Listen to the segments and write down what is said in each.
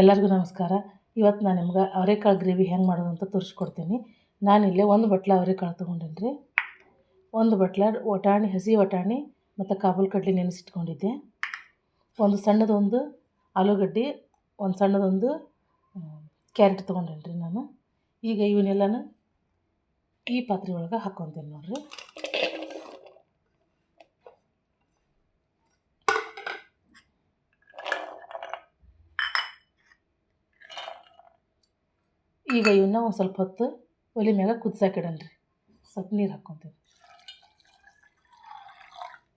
ಎಲ್ಲರಿಗೂ ನಮಸ್ಕಾರ. ಇವತ್ತು ನಾನು ನಿಮ್ಗೆ ಅವರೆಕಾಳು ಗ್ರೇವಿ ಹೆಂಗೆ ಮಾಡೋದು ಅಂತ ತೋರಿಸ್ಕೊಡ್ತೀನಿ. ಇಲ್ಲೇ ಒಂದು ಬಟ್ಲ ಅವರೆಕಾಳು ತೊಗೊಂಡೇನಿ ರೀ ಒಂದು ಬಟ್ಲ ವಟಾಣಿ, ಹಸಿ ವಟಾಣಿ ಮತ್ತು ಕಾಬೂಲ್ ಕಡ್ಲೆ ನೆನೆಸಿಟ್ಕೊಂಡಿದ್ದೆ. ಒಂದು ಸಣ್ಣದೊಂದು ಆಲೂಗಡ್ಡೆ, ಒಂದು ಸಣ್ಣದೊಂದು ಕ್ಯಾರೆಟ್ ತೊಗೊಂಡೇನಿ ರೀ ನಾನು. ಈಗ ಇವನ್ನೆಲ್ಲನೂ ಈ ಪಾತ್ರೆ ಒಳಗೆ ಹಾಕ್ಕೊತೇನೆ ನೋಡಿರಿ. ಈಗ ಇವನ್ನ ಒಂದು ಸ್ವಲ್ಪ ಹೊತ್ತು ಒಲೆ ಮ್ಯಾಗ ಕುದ್ಸಾಕಿಡನ್ ರೀ ಸ್ವಲ್ಪ ನೀರು ಹಾಕ್ಕೊತೀವಿ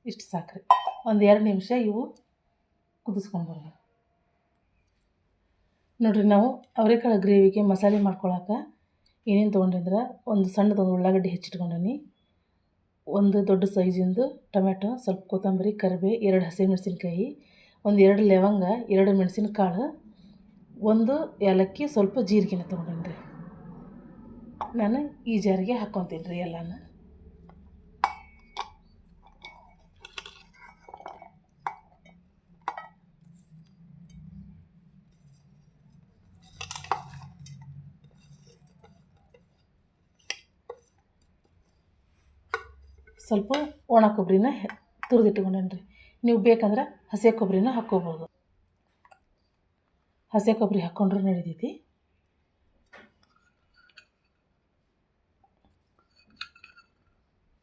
ಇಷ್ಟು ಸಾಕ್ರಿ. ಒಂದು ಎರಡು ನಿಮಿಷ ಇವು ಕುದಿಸ್ಕೊಂಡು ನೋಡಿರಿ ನಾವು ಅವರೆಕಾಳು ಗ್ರೇವಿಗೆ ಮಸಾಲೆ ಮಾಡ್ಕೊಳಕ್ಕೆ ಏನೇನು ತೊಗೊಂಡಿದ್ರೆ ಒಂದು ಸಣ್ಣದೊಂದು ಉಳ್ಳಾಗಡ್ಡಿ ಹೆಚ್ಚಿಟ್ಕೊಂಡೀನಿ. ಒಂದು ದೊಡ್ಡ ಸೈಜಿಂದು ಟೊಮೆಟೊ ಸ್ವಲ್ಪ ಕೊತ್ತಂಬರಿ ಕರಿಬೇ ಎರಡು ಹಸಿಮೆಣಸಿನ್ಕಾಯಿ, ಒಂದು ಎರಡು ಲವಂಗ, ಎರಡು ಮೆಣಸಿನಕಾಳು ಒಂದು ಏಲಕ್ಕಿ ಸ್ವಲ್ಪ ಜೀರಿಗೆನ ತೊಗೊಂಡೇನಿ ರೀ ನಾನು ಈ ಜಾರಿಗೆ ಹಾಕ್ಕೊತೀನಿ ರೀ ಎಲ್ಲನೂ. ಸ್ವಲ್ಪ ಒಣ ಕೊಬ್ಬರಿನ ತುರಿದಿಟ್ಕೊಂಡೇನಿ ರೀ ನೀವು ಬೇಕಂದ್ರೆ ಹಸಿ ಕೊಬ್ಬರಿನ ಹಾಕ್ಕೋಬೋದು. ಹಸಿ ಕೊಬ್ಬರಿ ಹಾಕ್ಕೊಂಡ್ರೂ ನಡಿತೈತಿ.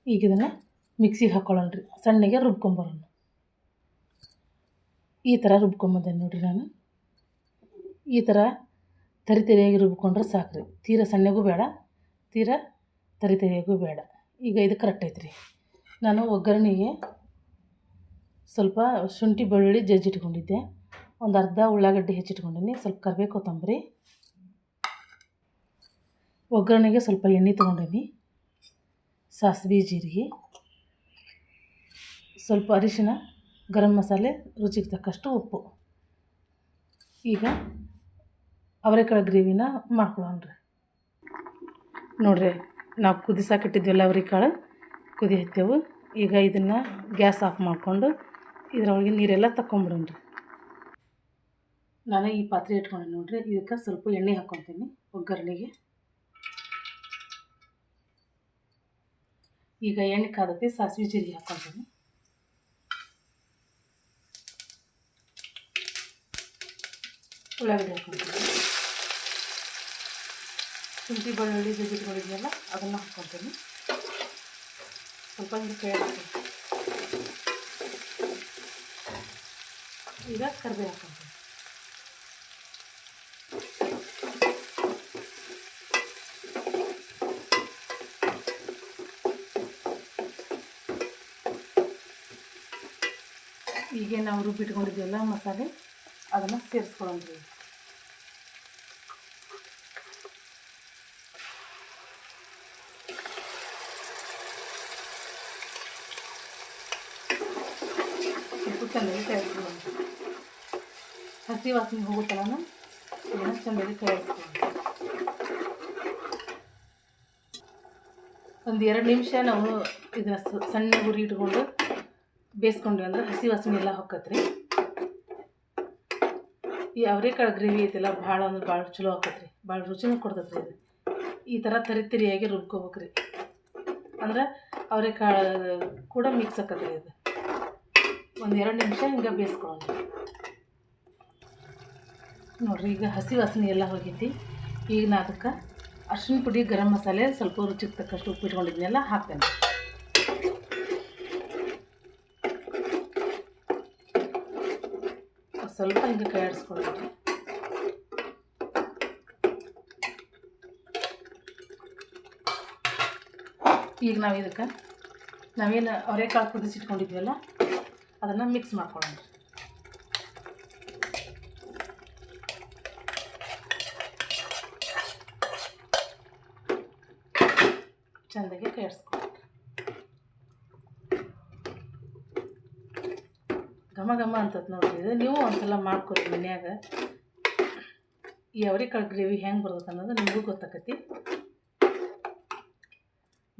ಈಗ ಇದನ್ನು ಮಿಕ್ಸಿಗೆ ಹಾಕ್ಕೊಳ್ಳೋಣ ರೀ ಸಣ್ಣಗೆ ರುಬ್ಕೊಂಬರೋಣ. ಈ ಥರ ರುಬ್ಕೊಂಬಂದೆ ನೋಡಿರಿ ನಾನು. ಈ ಥರ ತರಿ ತರಿಯಾಗಿ ರುಬ್ಕೊಂಡ್ರೆ ಸಾಕು ರೀ ತೀರ ಸಣ್ಣಗೂ ಬೇಡ, ತೀರ ತರಿ ತರಿಯಾಗೂ ಬೇಡ. ಈಗ ಇದು ಕರೆಕ್ಟ್ ಐತ್ರಿ. ನಾನು ಒಗ್ಗರಣೆಗೆ ಸ್ವಲ್ಪ ಶುಂಠಿ ಬೆಳ್ಳುಳ್ಳಿ ಜಜ್ಜಿಟ್ಕೊಂಡಿದ್ದೆ. ಒಂದು ಅರ್ಧ ಉಳ್ಳಾಗಡ್ಡಿ ಹೆಚ್ಚಿಟ್ಕೊಂಡಿನಿ, ಸ್ವಲ್ಪ ಕರಿಬೇವು ಕೊತ್ತಂಬರಿ, ಒಗ್ಗರಣೆಗೆ ಸ್ವಲ್ಪ ಎಣ್ಣೆ ತೊಗೊಂಡೀನಿ, ಸಾಸಿವೆ, ಜೀರಿಗೆ, ಸ್ವಲ್ಪ ಅರಿಶಿನ ಗರಂ ಮಸಾಲೆ, ರುಚಿಗೆ ತಕ್ಕಷ್ಟು ಉಪ್ಪು. ಈಗ ಅವರೆಕಾಳು ಗ್ರೇವಿನ ಮಾಡ್ಕೊಳ್ಳೋಣ ರೀ. ನೋಡಿರಿ, ನಾವು ಕುದಿಸಾಕಿಟ್ಟಿದ್ವಲ್ಲ ಅವರೆಕಾಳು, ಕುದಿ ಹತ್ತೇವು, ಈಗ ಇದನ್ನು ಗ್ಯಾಸ್ ಆಫ್ ಮಾಡಿಕೊಂಡು ಇದರೊಳಗೆ ನೀರೆಲ್ಲ ತಕ್ಕೊಂಬಿಡೋಣ ರೀ. ನಾನು ಈ ಪಾತ್ರೆ ಇಟ್ಕೊಂಡೆ ನೋಡಿರಿ. ಇದಕ್ಕೆ ಸ್ವಲ್ಪ ಎಣ್ಣೆ ಹಾಕ್ಕೊತೀನಿ ಒಗ್ಗರಣೆಗೆ. ಈಗ ಎಣ್ಣೆ ಕಾದತಿ ಸಾಸಿವೆ ಜೀರಿಗೆ ಹಾಕ್ಕೊತೀನಿ ಉಳ್ಳಾಗಡ್ಡಿ ಹಾಕ್ಕೊತೀನಿ ಶುಂಠಿ ಬೆಳ್ಳುಳ್ಳಿ ಜಜ್ಜಿಟ್ಕೊಂಡಿದ್ವಲ್ಲ ಅದನ್ನು ಹಾಕ್ಕೊತೀನಿ ಸ್ವಲ್ಪ ಹಿಂಗೆ ಕೈ ಹಾಕ್ತೀನಿ. ಈಗ ಕರಿಬೇವು ಹಾಕ್ಕೊತೀನಿ ಹೀಗೆ ನಾವು ರುಬ್ಬಿಟ್ಕೊಂಡಿದ್ದೀವಲ್ಲ ಮಸಾಲೆ, ಅದನ್ನು ಸೇರಿಸ್ಕೊಳ್ಳೋಣ ಉಪ್ಪು ಚೆನ್ನಾಗಿ ಕೈಯಾಡಿಸ್ಕೊಳ್ಳೋಣ ಹಸಿ ವಾಸನೆ ಹೋಗುತ್ತಲ್ಲ ಇದನ್ನು ಚೆನ್ನಾಗಿ ಕೈಯಾಡಿಸ್ಕೊಳ್ಳೋಣ ಒಂದು ಎರಡು ನಿಮಿಷ ನಾವು ಇದನ್ನ ಸಣ್ಣ ಉರಿ ಇಟ್ಕೊಂಡು ಬೇಯಿಸ್ಕೊಂಡ್ವಿ ಅಂದ್ರೆ ಹಸಿ ವಾಸನೆ ಎಲ್ಲ ಹೊಕ್ಕತ್ರಿ ಈ ಅವರೆಕಾಳು ಗ್ರೇವಿ ಐತೆಲ್ಲ, ಭಾಳ ಅಂದ್ರೆ ಭಾಳ ಚಲೋ ಆಕತ್ರಿ. ಭಾಳ ರುಚಿನೂ ಕೊಡ್ತೈತ್ರಿ ಇದು. ಈ ಥರ ತರಿ ತರಿಯಾಗಿ ರುಬ್ಕೋಬೇಕ್ರಿ. ಅಂದ್ರೆ ಅವರೆಕಾಳು ಕೂಡ ಮಿಕ್ಸ್ ಆಕತ್ರಿ ಇದು. ಒಂದು ಎರಡು ನಿಮಿಷ ಹಿಂಗೆ ಬೇಯಿಸ್ಕೊಳ್ಳೋಣ ನೋಡಿರಿ, ಈಗ ಹಸಿ ವಾಸನೆ ಎಲ್ಲ ಹೋಗೈತಿ. ಈಗ ನಾ ಅದಕ್ಕೆ ಅರ್ಶಿನ ಪುಡಿ, ಗರಂ ಮಸಾಲೆ ಸ್ವಲ್ಪ ರುಚಿಗೆ ತಕ್ಕಷ್ಟು ಉಪ್ಪು ಇಟ್ಕೊಂಡಿದ್ನೆಲ್ಲ ಹಾಕ್ತೇನೆ. ಸ್ವಲ್ಪ ಹಿಂಗೆ ಕೈ ಆಡಿಸ್ಕೊಳ್ರಿ ಈಗ ನಾವು ಇದಕ್ಕೆ ನಾವೇನು ಅವರೆಕಾಳು ಕುದಿಸಿಟ್ಕೊಂಡಿದ್ವಲ್ಲ ಅದನ್ನು ಮಿಕ್ಸ್ ಮಾಡ್ಕೊಳ್ಳೋಣ ಚೆಂದಾಗಿ ಕೈ ಘಮ ಘಮ ಅಂತದ್ ನೋಡ್ರಿ. ಇದು ನೀವು ಒಂದ್ಸಲ ಮಾಡ್ಕೊರಿ ಮನ್ಯಾಗ. ಈ ಅವರೆಕಾಳು ಗ್ರೇವಿ ಹೆಂಗೆ ಬರ್ತದೆ ಅನ್ನೋದು ನಿಮಗೂ ಗೊತ್ತಾಕತಿ.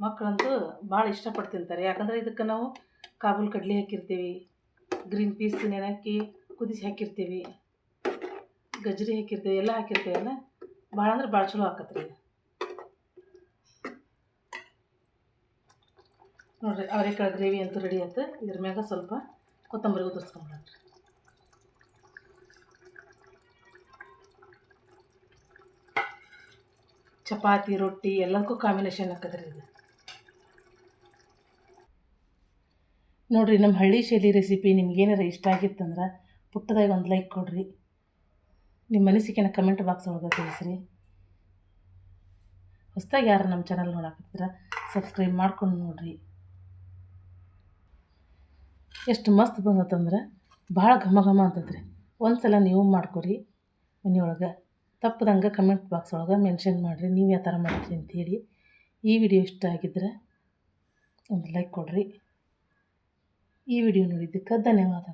ಮಕ್ಕಳಂತೂ ಭಾಳ ಇಷ್ಟಪಟ್ಟು ತಿಂತಾರೆ ಯಾಕಂದ್ರೆ ಇದಕ್ಕೆ ನಾವು ಕಾಬೂಲ್ ಕಡ್ಲಿ ಹಾಕಿರ್ತೀವಿ, ಗ್ರೀನ್ ಪೀಸ್ ನೆನಕ್ಕಿ ಕುದಿಸಿ ಹಾಕಿರ್ತೀವಿ, ಗಜ್ರಿ ಹಾಕಿರ್ತೀವಿ, ಎಲ್ಲ ಹಾಕಿರ್ತೀವಲ್ಲ ಭಾಳ ಅಂದ್ರೆ ಭಾಳ ಚಲೋ ಹಾಕತ್ರಿ ನೋಡಿರಿ ಅವರೆಕಾಳು ಗ್ರೇವಿ ಅಂತೂ ರೆಡಿ ಆಯ್ತು. ಇದ್ರ ಮ್ಯಾಗ ಸ್ವಲ್ಪ ಕೊತ್ತಂಬರಿ ಉದುರ್ಸ್ಕೊಂಬಿಡೋಣ ಚಪಾತಿ, ರೊಟ್ಟಿ ಎಲ್ಲದಕ್ಕೂ ಕಾಂಬಿನೇಷನ್ ಹಾಕದ್ರಿ ಇದು. ನೋಡಿರಿ, ನಮ್ಮ ಹಳ್ಳಿ ಶೈಲಿ ರೆಸಿಪಿ ನಿಮ್ಗೇನಾರ ಇಷ್ಟ ಆಗಿತ್ತಂದ್ರೆ ಪುಟ್ಟದಾಗಿ ಒಂದು ಲೈಕ್ ಕೊಡಿರಿ. ನಿಮ್ಮ ಅನಿಸಿಕೆನ ಕಮೆಂಟ್ ಬಾಕ್ಸ್ ಒಳಗೆ ತಿಳಿಸ್ರಿ. ಹೊಸ್ದಾಗಿ ಯಾರು ನಮ್ಮ ಚಾನಲ್ ನೋಡಾಕತ್ತೀರ ಸಬ್ಸ್ಕ್ರೈಬ್ ಮಾಡ್ಕೊಂಡು ನೋಡಿರಿ. ಎಷ್ಟು ಮಸ್ತ್ ಬಂದತಂದ್ರೆ ಭಾಳ ಘಮ ಘಮ ಅಂತದ್ರಿ ಒಂದು ಸಲ ನೀವು ಮಾಡ್ಕೊರಿ ಮನೆಯೊಳಗೆ. ತಪ್ಪದಂಗೆ ಕಮೆಂಟ್ ಬಾಕ್ಸ್ ಒಳಗೆ ಮೆನ್ಷನ್ ಮಾಡಿರಿ. ನೀವು ಯಾವ ಥರ ಮಾಡ್ತೀರಿ ಅಂಥೇಳಿ ಈ ವಿಡಿಯೋ ಇಷ್ಟ ಆಗಿದ್ರೆ ಒಂದು ಲೈಕ್ ಕೊಡ್ರಿ. ಈ ವಿಡಿಯೋ ನೋಡಿದ್ದಕ್ಕೆ ಧನ್ಯವಾದಗಳು.